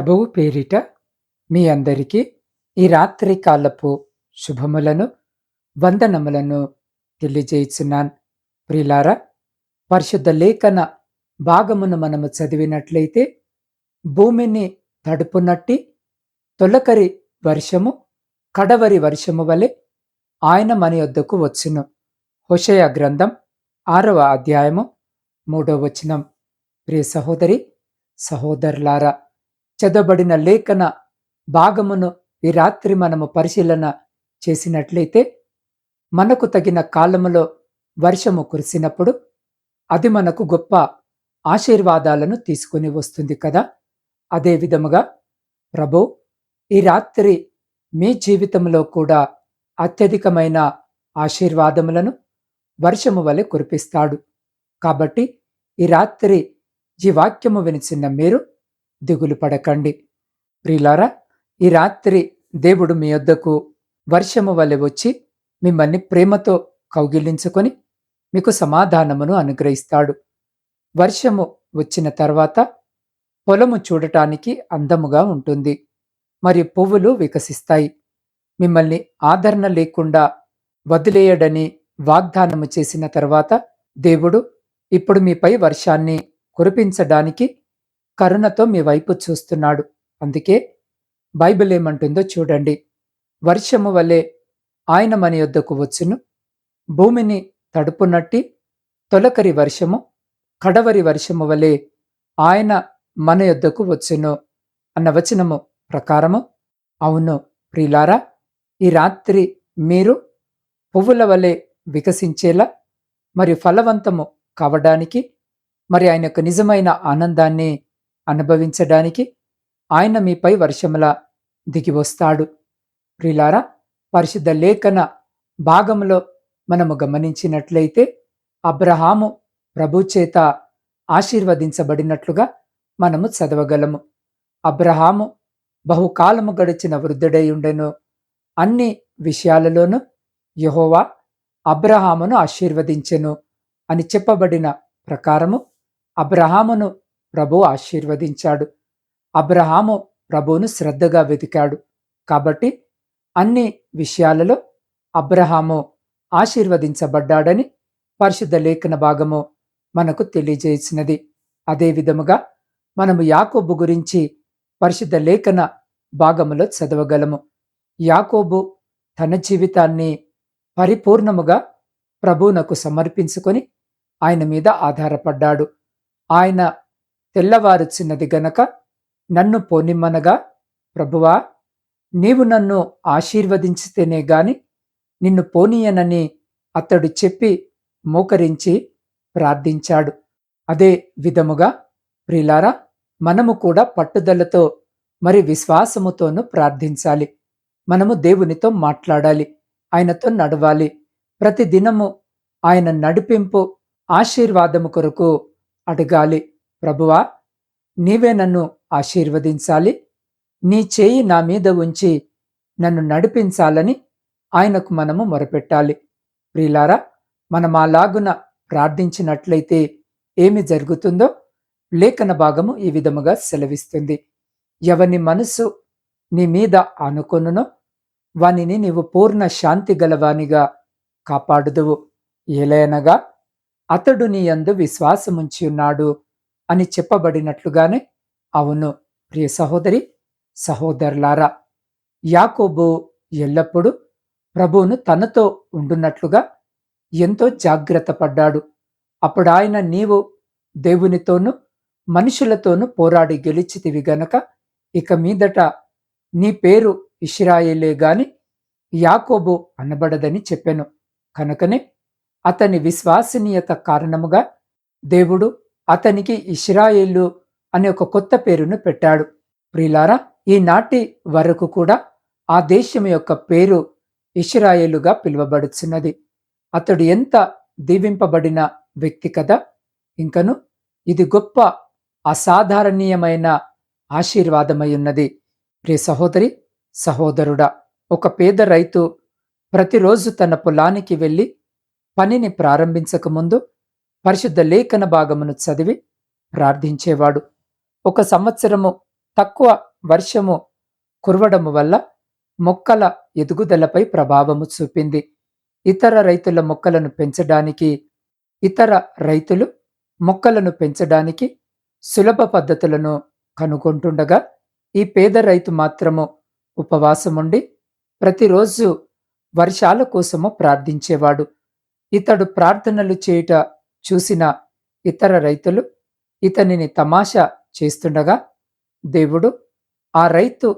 ప్రభువు పేరిట మీ అందరికీ ఈ రాత్రి కాలపు శుభములను వందనములను తెలియజేయుచున్నాను. ప్రిలారా పరిశుద్ధ లేఖన భాగమును మనము చదివినట్లయితే భూమిని తడుపునట్టి తొలకరి వర్షము కడవరి వర్షము వలె ఆయన మన యొద్దకు వచ్చును. హుషయ గ్రంథం ఆరవ అధ్యాయము మూడవ వచనం. ప్రియ సహోదరి సహోదరులారా చదవబడిన లేఖన భాగమును ఈ రాత్రి మనము పరిశీలన చేసినట్లయితే మనకు తగిన కాలములో వర్షము కురిసినప్పుడు అది మనకు గొప్ప ఆశీర్వాదాలను తీసుకుని వస్తుంది కదా. అదే విధముగా ప్రభు ఈ రాత్రి మీ జీవితంలో కూడా అత్యధికమైన ఆశీర్వాదములను వర్షము వలె కురిపిస్తాడు. కాబట్టి ఈ రాత్రి ఈ వాక్యము వినిచిన మీరు దిగులు పడకండి. ప్రిలారా ఈ రాత్రి దేవుడు మీ వద్దకు వర్షము వలె వచ్చి మిమ్మల్ని ప్రేమతో కౌగిలించుకొని మీకు సమాధానమును అనుగ్రహిస్తాడు. వర్షము వచ్చిన తర్వాత పొలము చూడటానికి అందముగా ఉంటుంది. మరియు పువ్వులు వికసిస్తాయి. మిమ్మల్ని ఆదరణ లేకుండా వదిలేయడని వాగ్దానము చేసిన తర్వాత దేవుడు ఇప్పుడు మీపై వర్షాన్ని కురిపించడానికి కరుణతో మీ వైపు చూస్తున్నాడు. అందుకే బైబిల్ ఏమంటుందో చూడండి. వర్షము వలె ఆయన మన యొద్దకు వచ్చును. భూమిని తడుపునట్టి తొలకరి వర్షము కడవరి వర్షము వలె ఆయన మన యొద్దకు వచ్చును అన్న వచనము ప్రకారము. అవును ప్రిలారా ఈ రాత్రి మీరు పువ్వుల వలె వికసించేలా మరి ఫలవంతము కావడానికి మరి ఆయన యొక్క నిజమైన ఆనందాన్ని అనుభవించడానికి ఆయన మీపై వర్షములా దిగివస్తాడు ప్రిలారా పరిశుద్ధ లేఖన భాగంలో మనము గమనించినట్లయితే అబ్రహాము ప్రభు చేత ఆశీర్వదించబడినట్లుగా మనము చదవగలము. అబ్రహాము బహుకాలము గడిచిన వృద్ధుడై ఉండెను. అన్ని విషయాలలోనూ యహోవా అబ్రహామును ఆశీర్వదించెను అని చెప్పబడిన ప్రకారము అబ్రహామును ప్రభు ఆశీర్వదించాడు. అబ్రహాము ప్రభువును శ్రద్ధగా వెతికాడు. కాబట్టి అన్ని విషయాలలో అబ్రహాము ఆశీర్వదించబడ్డాడని పరిశుద్ధ లేఖన భాగము మనకు తెలియజేసినది. అదే విధముగా మనము యాకోబు గురించి పరిశుద్ధ లేఖన భాగములో చదవగలము. యాకోబు తన జీవితాన్ని పరిపూర్ణముగా ప్రభువునకు సమర్పించుకొని ఆయన మీద ఆధారపడ్డాడు. ఆయన తెల్లవారుచిన్నది గనక నన్ను పోనిమ్మనగా ప్రభువా నీవు నన్ను ఆశీర్వదించితేనే గాని నిన్ను పోనీయనని అతడు చెప్పి మోకరించి ప్రార్థించాడు. అదే విధముగా ప్రిలారా మనము కూడా పట్టుదలతో మరి విశ్వాసముతోనూ ప్రార్థించాలి. మనము దేవునితో మాట్లాడాలి. ఆయనతో నడవాలి. ప్రతి దినము ఆయన నడిపింపు ఆశీర్వాదము కొరకు అడగాలి. ప్రభువా నీవే నన్ను ఆశీర్వదించాలి. నీ చేయి నా మీద ఉంచి నన్ను నడిపించాలని ఆయనకు మనము మొరపెట్టాలి. ప్రియులారా మనం అలాగున ప్రార్థించినట్లయితే ఏమి జరుగుతుందో లేఖన భాగము ఈ విధముగా సెలవిస్తుంది. ఎవని మనసు నీ మీద ఆనుకొనునో వానిని నీవు పూర్ణ శాంతి గలవానిగా కాపాడుదువు. ఏలయనగా అతడు నీ యందు విశ్వాసముంచి ఉన్నాడు అని చెప్పబడినట్లుగానే అవును ప్రియ సహోదరి సహోదరులారా యాకోబు ఎల్లప్పుడూ ప్రభువును తనతో ఉండున్నట్లుగా ఎంతో జాగ్రత్త పడ్డాడు. అప్పుడు ఆయన నీవు దేవునితోనూ మనుషులతోనూ పోరాడి గెలిచితివి గనక ఇక మీదట నీ పేరు ఇష్రాయేలే గాని యాకోబు అనబడదని చెప్పెను. కనుకనే అతని విశ్వాసనీయత కారణముగా దేవుడు అతనికి ఇష్రాయేలు అనే ఒక కొత్త పేరును పెట్టాడు. ప్రిలారా ఈనాటి వరకు కూడా ఆ దేశం యొక్క పేరు ఇష్రాయేలుగా పిలువబడుచున్నది. అతడు ఎంత దీవింపబడిన వ్యక్తి కదా? ఇంకను ఇది గొప్ప అసాధారణీయమైన ఆశీర్వాదమై ఉన్నది ప్రియ సహోదరి సహోదరుడా ఒక పేద రైతు ప్రతిరోజు తన పొలానికి వెళ్ళి పనిని ప్రారంభించకముందు పరిశుద్ధ లేఖన భాగమును చదివి ప్రార్థించేవాడు. ఒక సంవత్సరము తక్కువ వర్షము కురవడము వల్ల మొక్కల ఎదుగుదలపై ప్రభావము చూపింది. ఇతర రైతుల మొక్కలను పెంచడానికి ఇతర రైతులు మొక్కలను పెంచడానికి సులభ పద్ధతులను కనుగొంటుండగా ఈ పేద రైతు మాత్రము ఉపవాసముండి ప్రతిరోజు వర్షాల కోసము ప్రార్థించేవాడు. ఇతడు ప్రార్థనలు చేయుట చూసిన ఇతర రైతులు ఇతనిని తమాషా చేస్తుండగా దేవుడు ఆ రైతు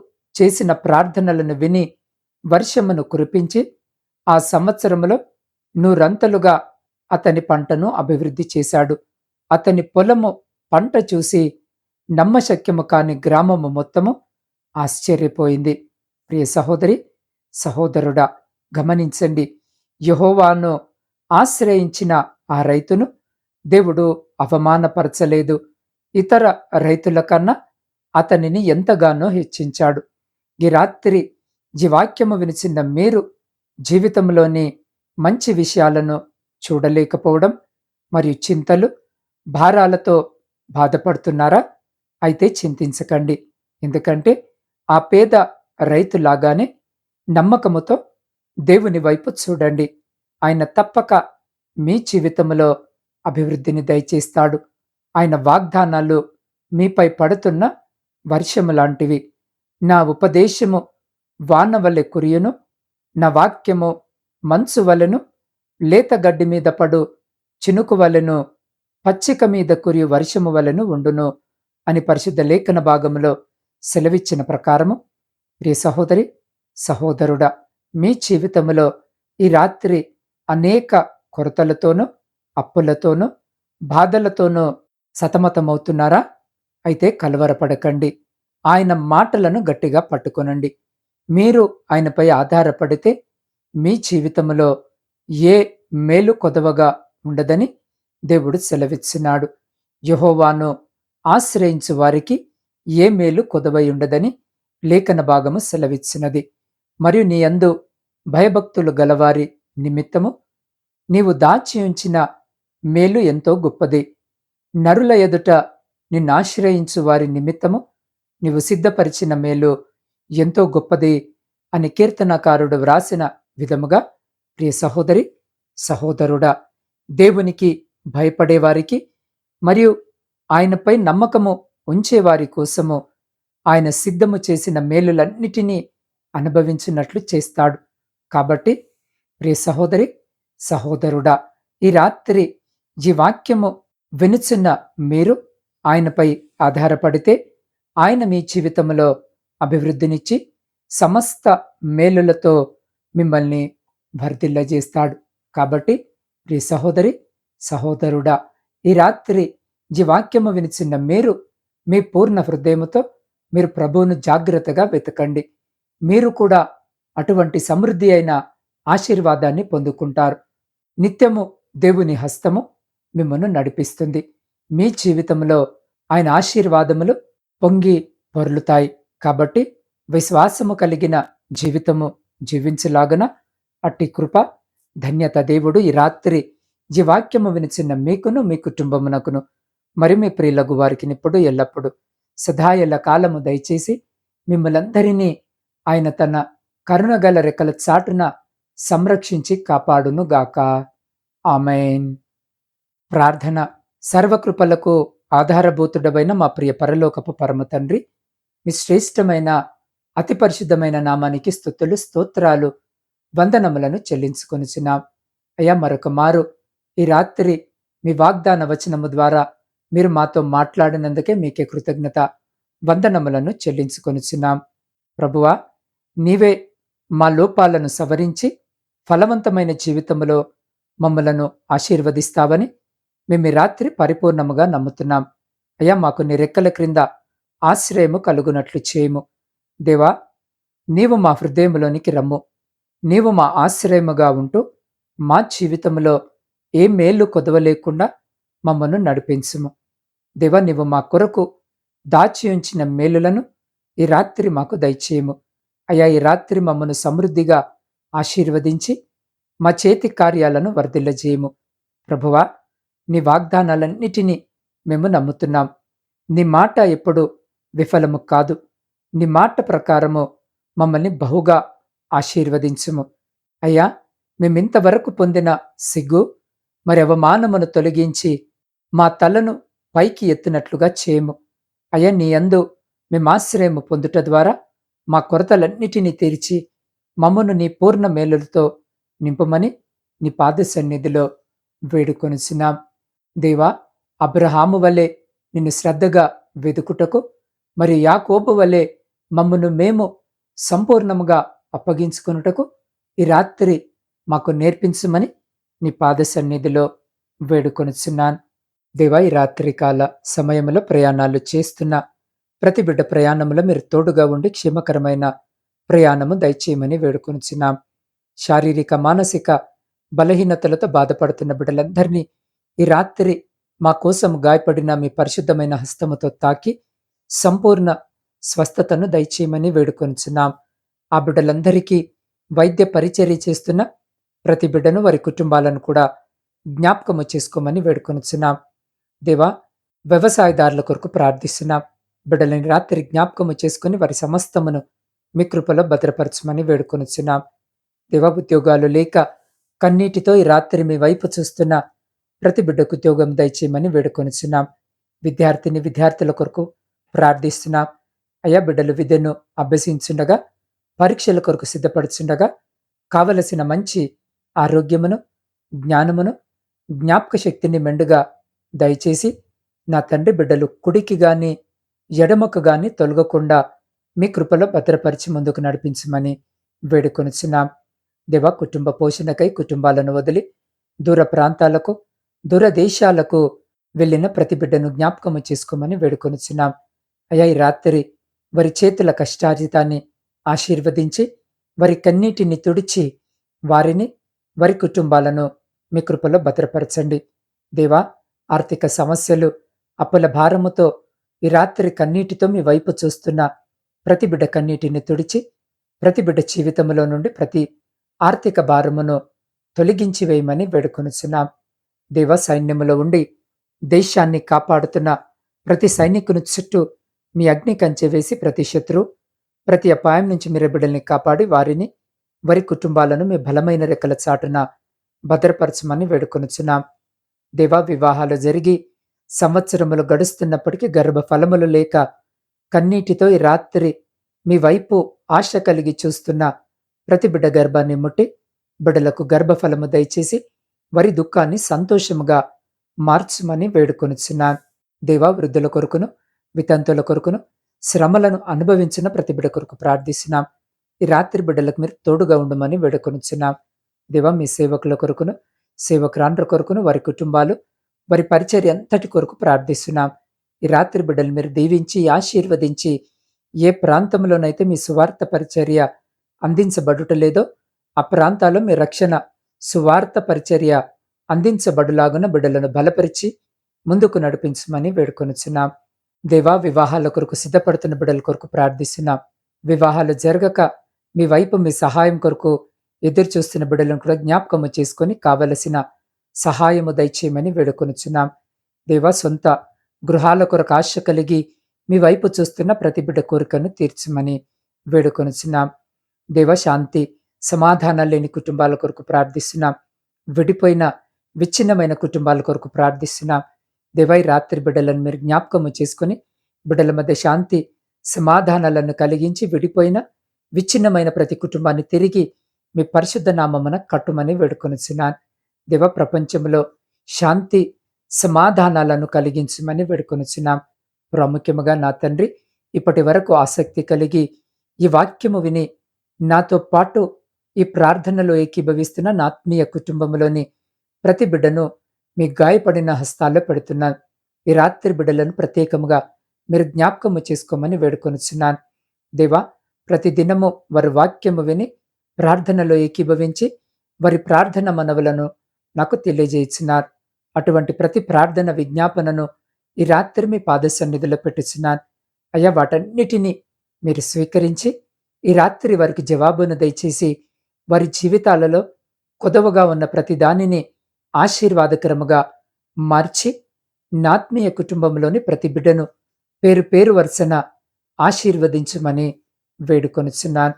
చేసిన ప్రార్థనలను విని వర్షమును కురిపించి ఆ సంవత్సరంలో నూరంతలుగా అతని పంటను అభివృద్ధి చేశాడు. అతని పొలము పంట చూసి నమ్మశక్యము కాని గ్రామము మొత్తము ఆశ్చర్యపోయింది. ప్రియ సహోదరి సహోదరుడా గమనించండి. యహోవాను ఆశ్రయించిన ఆ రైతును దేవుడు అవమానపరచలేదు. ఇతర రైతుల కన్నా అతనిని ఎంతగానో హెచ్చించాడు. ఈ రాత్రి జీవాక్యము వినిచిన మీరు జీవితంలోని మంచి విషయాలను చూడలేకపోవడం మరియు చింతలు భారాలతో బాధపడుతున్నారా? అయితే చింతించకండి. ఎందుకంటే ఆ పేద రైతులాగానే నమ్మకముతో దేవుని వైపు చూడండి. ఆయన తప్పక మీ జీవితంలో అభివృద్ధిని దయచేస్తాడు. ఆయన వాగ్దానాలు మీపై పడుతున్న వర్షము లాంటివి. నా ఉపదేశము వాన వలె కురియును నా వాక్యము మంచు వలెను లేత గడ్డి మీద పడు చినుకు వలెను పచ్చిక మీద కురియు వర్షము వలెను ఉండును అని పరిశుద్ధ లేఖన భాగంలో సెలవిచ్చిన ప్రకారము ప్రియ సహోదరి సహోదరుడా మీ జీవితంలో ఈ రాత్రి అనేక కొరతలతోనూ అప్పులతోనూ బాధలతోనూ సతమతమవుతున్నారా? అయితే కలవరపడకండి. ఆయన మాటలను గట్టిగా పట్టుకొనండి. మీరు ఆయనపై ఆధారపడితే మీ జీవితంలో ఏ మేలు కొదవగా ఉండదని దేవుడు సెలవిచ్చినాడు. యహోవాను ఆశ్రయించు వారికి ఏ మేలు కొదవై ఉండదని లేఖన భాగము సెలవిచ్చినది. మరియు నీ అందు భయభక్తులు గలవారి నిమిత్తము నీవు దాచి ఉంచిన మేలు ఎంతో గొప్పది. నరుల ఎదుట నిన్నాశ్రయించు వారి నిమిత్తము నీవు సిద్ధపరిచిన మేలు ఎంతో గొప్పది అని కీర్తనకారుడు వ్రాసిన విధముగా ప్రియ సహోదరి సహోదరుడా దేవునికి భయపడేవారికి మరియు ఆయనపై నమ్మకము ఉంచేవారి కోసము ఆయన సిద్ధము చేసిన మేలులన్నిటినీ అనుభవించినట్లు చేస్తాడు. కాబట్టి ప్రియ సహోదరి సహోదరుడా ఈ రాత్రి ఈ వాక్యము వినుచున్న మీరు ఆయనపై ఆధారపడితే ఆయన మీ జీవితంలో అభివృద్ధినిచ్చి సమస్త మేలులతో మిమ్మల్ని వర్ధిల్లజేస్తాడు. కాబట్టి ప్రియ సహోదరి సహోదరుడా ఈ రాత్రి జీవాక్యము వినిచిన్న మీరు మీ పూర్ణ హృదయముతో మీరు ప్రభువును జాగ్రత్తగా వెతకండి. మీరు కూడా అటువంటి సమృద్ధి అయిన ఆశీర్వాదాన్ని పొందుకుంటారు. నిత్యము దేవుని హస్తము మిమ్మను నడిపిస్తుంది. మీ జీవితంలో ఆయన ఆశీర్వాదములు పొంగి పొరులుతాయి. కాబట్టి విశ్వాసము కలిగిన జీవితము జీవించలాగన అట్టి కృప ధన్యత దేవుడు ఈ రాత్రి ఈ వాక్యము వినిచిన్న మీకును మీ కుటుంబమునకును మరి మీ ప్రియులకు వారికి ఇప్పుడు ఎల్లప్పుడు సదాయల కాలము దయచేసి మిమ్మలందరినీ ఆయన తన కరుణగల రెక్కల చాటున సంరక్షించి కాపాడును గాక. ఆమెన్. ప్రార్థన సర్వకృపలకు ఆధారభూతుడమైన మా ప్రియ పరలోకపు పరమ తండ్రి మీ శ్రేష్టమైన అతి పరిశుద్ధమైన నామానికి స్థుతులు స్తోత్రాలు వందనములను చెల్లించుకొనిచున్నాం. అయ్యా మరొక మారు ఈ రాత్రి మీ వాగ్దాన వచనము ద్వారా మీరు మాతో మాట్లాడినందుకే మీకే కృతజ్ఞత వందనములను చెల్లించుకొనిచున్నాం. ప్రభువా నీవే మా లోపాలను సవరించి ఫలవంతమైన జీవితంలో మమ్మలను ఆశీర్వదిస్తావని మేము రాత్రి పరిపూర్ణముగా నమ్ముతున్నాం. అయ్యా మాకు నీ రెక్కల క్రింద ఆశ్రయము కలుగునట్లు చేయము. దేవా నీవు మా హృదయంలోనికి రమ్ము. నీవు మా ఆశ్రయముగా ఉంటూ మా జీవితంలో ఏ మేలు కొదవలేకుండా మమ్మను నడిపించుము. దేవా నీవు మా కొరకు దాచి ఉంచిన మేలులను ఈ రాత్రి మాకు దయచేయము. అయా ఈ రాత్రి మమ్మను సమృద్ధిగా ఆశీర్వదించి మా చేతి కార్యాలను వర్ధిల్లజేయము. ప్రభువా నీ వాగ్దానాలన్నిటినీ మేము నమ్ముతున్నాం. నీ మాట ఎప్పుడు విఫలము కాదు. నీ మాట ప్రకారము మమ్మల్ని బహుగా ఆశీర్వదించుము. అయ్యా మేమింతవరకు పొందిన సిగ్గు మరి అవమానమును తొలగించి మా తలను పైకి ఎత్తినట్లుగా చేయము అయ్యా నీ అందు మేమాశ్రయము పొందుట ద్వారా మా కొరతలన్నిటినీ తీర్చి మమ్మను నీ పూర్ణ మేలులతో నింపమని నీ పాద సన్నిధిలో వేడుకొనిసినాం దేవా అబ్రహాము వలె నిన్ను శ్రద్ధగా వెదుకుటకు మరి యాకోబు వలె మమ్మను మేము సంపూర్ణముగా అప్పగించుకొనుటకు ఈ రాత్రి మాకు నేర్పించమని నీ పాద సన్నిధిలో వేడుకొనుచున్నాను. దేవా ఈ రాత్రికాల సమయంలో ప్రయాణాలు చేస్తున్న ప్రతి బిడ్డ ప్రయాణంలో మీరు తోడుగా ఉండి క్షేమకరమైన ప్రయాణము దయచేయమని వేడుకొనిచున్నాం. శారీరక మానసిక బలహీనతలతో బాధపడుతున్న బిడ్డలందరినీ ఈ రాత్రి మా కోసం గాయపడిన మీ పరిశుద్ధమైన హస్తముతో తాకి సంపూర్ణ స్వస్థతను దయచేయమని వేడుకొనిచున్నాం. ఆ బిడ్డలందరికీ వైద్య పరిచర్య చేస్తున్న ప్రతి బిడ్డను వారి కుటుంబాలను కూడా జ్ఞాపకము చేసుకోమని వేడుకొనిచున్నాం. దేవా వ్యవసాయదారుల కొరకు ప్రార్థిస్తున్నాం. బిడ్డలని రాత్రి జ్ఞాపకము చేసుకుని వారి సమస్తమును మీ కృపలో భద్రపరచమని వేడుకొనిచున్నాం. దేవా ఉద్యోగాలు లేక కన్నీటితో ఈ రాత్రి మీ వైపు చూస్తున్న ప్రతి బిడ్డకు ఉద్యోగం దయచేయమని వేడుకొనుచున్నాం. విద్యార్థిని విద్యార్థుల కొరకు ప్రార్థిస్తున్నాం. అయ్యా బిడ్డలు విద్యను అభ్యసించుండగా పరీక్షల కొరకు సిద్ధపడుచుండగా కావలసిన మంచి ఆరోగ్యమును జ్ఞానమును జ్ఞాపక శక్తిని మెండుగా దయచేసి నా తండ్రి బిడ్డలు కుడికి గాని ఎడమకు గాని తొలగకుండా మీ కృపలో భద్రపరిచి ముందుకు నడిపించమని వేడుకొనిచున్నాం. దేవ కుటుంబ పోషణకై కుటుంబాలను వదిలి దూర ప్రాంతాలకు దూర దేశాలకు వెళ్ళిన ప్రతి బిడ్డను జ్ఞాపకము చేసుకోమని వేడుకొనిచున్నాం. అయ్యా ఈ రాత్రి వారి చేతుల కష్టార్జితాన్ని ఆశీర్వదించి వారి కన్నీటిని తుడిచి వారిని వారి కుటుంబాలను మీ కృపలో భద్రపరచండి. దేవా ఆర్థిక సమస్యలు అప్పుల భారముతో ఈ రాత్రి కన్నీటితో మీ వైపు చూస్తున్న ప్రతి బిడ్డ కన్నీటిని తుడిచి ప్రతి బిడ్డ జీవితంలో నుండి ప్రతి ఆర్థిక భారమును తొలగించి వేయమని వేడుకొనుచున్నాం. దేవ సైన్యములో ఉండి దేశాన్ని కాపాడుతున్న ప్రతి సైనికుని చుట్టూ మీ అగ్ని కంచె వేసి ప్రతి శత్రు ప్రతి అపాయం నుంచి మీరు బిడ్డల్ని కాపాడి వారిని వారి కుటుంబాలను మీ బలమైన రెక్కల చాటున భద్రపరచమని వేడుకొనుచున్నాం. దేవా వివాహాలు జరిగి సంవత్సరములు గడుస్తున్నప్పటికీ గర్భ ఫలములు లేక కన్నీటితో ఈ రాత్రి మీ వైపు ఆశ కలిగి చూస్తున్న ప్రతి బిడ్డ గర్భాన్ని ముట్టి బిడ్డలకు గర్భఫలము దయచేసి వరి దుఃఖాన్ని సంతోషముగా మార్చమని వేడుకొనిచున్నాను. దేవా వృద్ధుల కొరకును వితంతుల కొరకును శ్రమలను అనుభవించిన ప్రతి బిడ్డ కొరకు ప్రార్థిస్తున్నాం. ఈ రాత్రి బిడ్డలకు మీరు తోడుగా ఉండమని వేడుకొనిచున్నాం. దేవా మీ సేవకుల కొరకును సేవకురాండ్ర కొరకును వారి కుటుంబాలు వారి పరిచర్య అంతటి కొరకు ప్రార్థిస్తున్నాం. ఈ రాత్రి బిడ్డలు మీరు దీవించి ఆశీర్వదించి ఏ ప్రాంతంలోనైతే మీ సువార్త పరిచర్య అందించబడుట లేదో ఆ ప్రాంతాల్లో మీ రక్షణ సువార్త పరిచర్య అందించబడులాగున బిడ్డలను బలపరిచి ముందుకు నడిపించమని వేడుకొనుచున్నాం. దేవా వివాహాల కొరకు సిద్ధపడుతున్న బిడ్డల కొరకు ప్రార్థిస్తున్నాం. వివాహాలు జరగక మీ వైపు మీ సహాయం కొరకు ఎదురు చూస్తున్న బిడ్డలను కూడా జ్ఞాపకము చేసుకొని కావలసిన సహాయము దయచేయమని వేడుకొనుచున్నాం. దేవా సొంత గృహాల కొరకు ఆశ కలిగి మీ వైపు చూస్తున్న ప్రతి బిడ్డ కోరికను తీర్చమని వేడుకొనుచున్నాం. దేవ శాంతి సమాధానాలు లేని కుటుంబాల కొరకు ప్రార్థిస్తున్నాం. విడిపోయిన విచ్ఛిన్నమైన కుటుంబాల కొరకు ప్రార్థిస్తున్నాం. దేవై రాత్రి బిడ్డలను మీరు జ్ఞాపకము చేసుకుని బిడ్డల మధ్య శాంతి సమాధానాలను కలిగించి విడిపోయిన విచ్ఛిన్నమైన ప్రతి కుటుంబాన్ని తిరిగి మీ పరిశుద్ధ నామమున కట్టుమని వేడుకొనిచున్నాను. దేవ ప్రపంచంలో శాంతి సమాధానాలను కలిగించమని వేడుకొనిచున్నాం. ప్రాముఖ్యముగా నా తండ్రి ఇప్పటి వరకు ఆసక్తి కలిగి ఈ వాక్యము విని నాతో పాటు ఈ ప్రార్థనలో ఏకీభవిస్తున్న నా ఆత్మీయ కుటుంబంలోని ప్రతి బిడ్డను మీ గాయపడిన హస్తాల్లో పెడుతున్నాను. ఈ రాత్రి బిడ్డలను ప్రత్యేకముగా మీరు జ్ఞాపకము చేసుకోమని వేడుకొనిచున్నాను. దేవా ప్రతి దినము వారి వాక్యము విని ప్రార్థనలో ఏకీభవించి వారి ప్రార్థన మనవులను నాకు తెలియజేయించినారు అటువంటి ప్రతి ప్రార్థన విజ్ఞాపనను ఈ రాత్రి మీ పాద సన్నిధిలో పెట్టుచున్నాను అయ్యా వాటన్నిటినీ మీరు స్వీకరించి ఈ రాత్రి వారికి జవాబును దయచేసి వారి జీవితాలలో కొదవగా ఉన్న ప్రతి దానిని ఆశీర్వాదకరముగా మార్చి నాత్మీయ కుటుంబంలోని ప్రతి బిడ్డను పేరు పేరు వరుసన ఆశీర్వదించమని వేడుకొనుచున్నాను.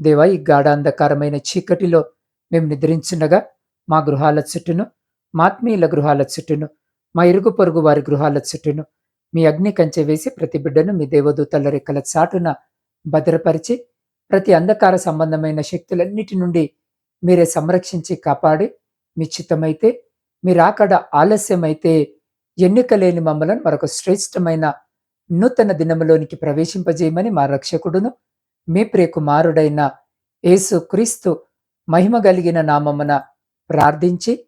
దేవా ఈ గాఢాంధకారమైన చీకటిలో మేము నిద్రించుండగా మా గృహాల చుట్టూను మాత్మీయుల గృహాల చుట్టూను మా ఇరుగు పొరుగు వారి గృహాల చుట్టూను. మీ అగ్ని కంచె వేసి ప్రతి బిడ్డను మీ దేవదూతల రెక్కల చాటున భద్రపరిచి ప్రతి అంధకార సంబంధమైన శక్తులన్నిటి నుండి మీరే సంరక్షించి కాపాడి మీ చిత్తమైతే మీరు ఆలస్యమైతే ఎన్నిక లేని మమ్మలను మరొక శ్రేష్టమైన నూతన దినములోనికి ప్రవేశింపజేయమని మా రక్షకుడును మీ ప్రియకుమారుడైన యేసు క్రీస్తు మహిమ కలిగిన నామమున ప్రార్థించి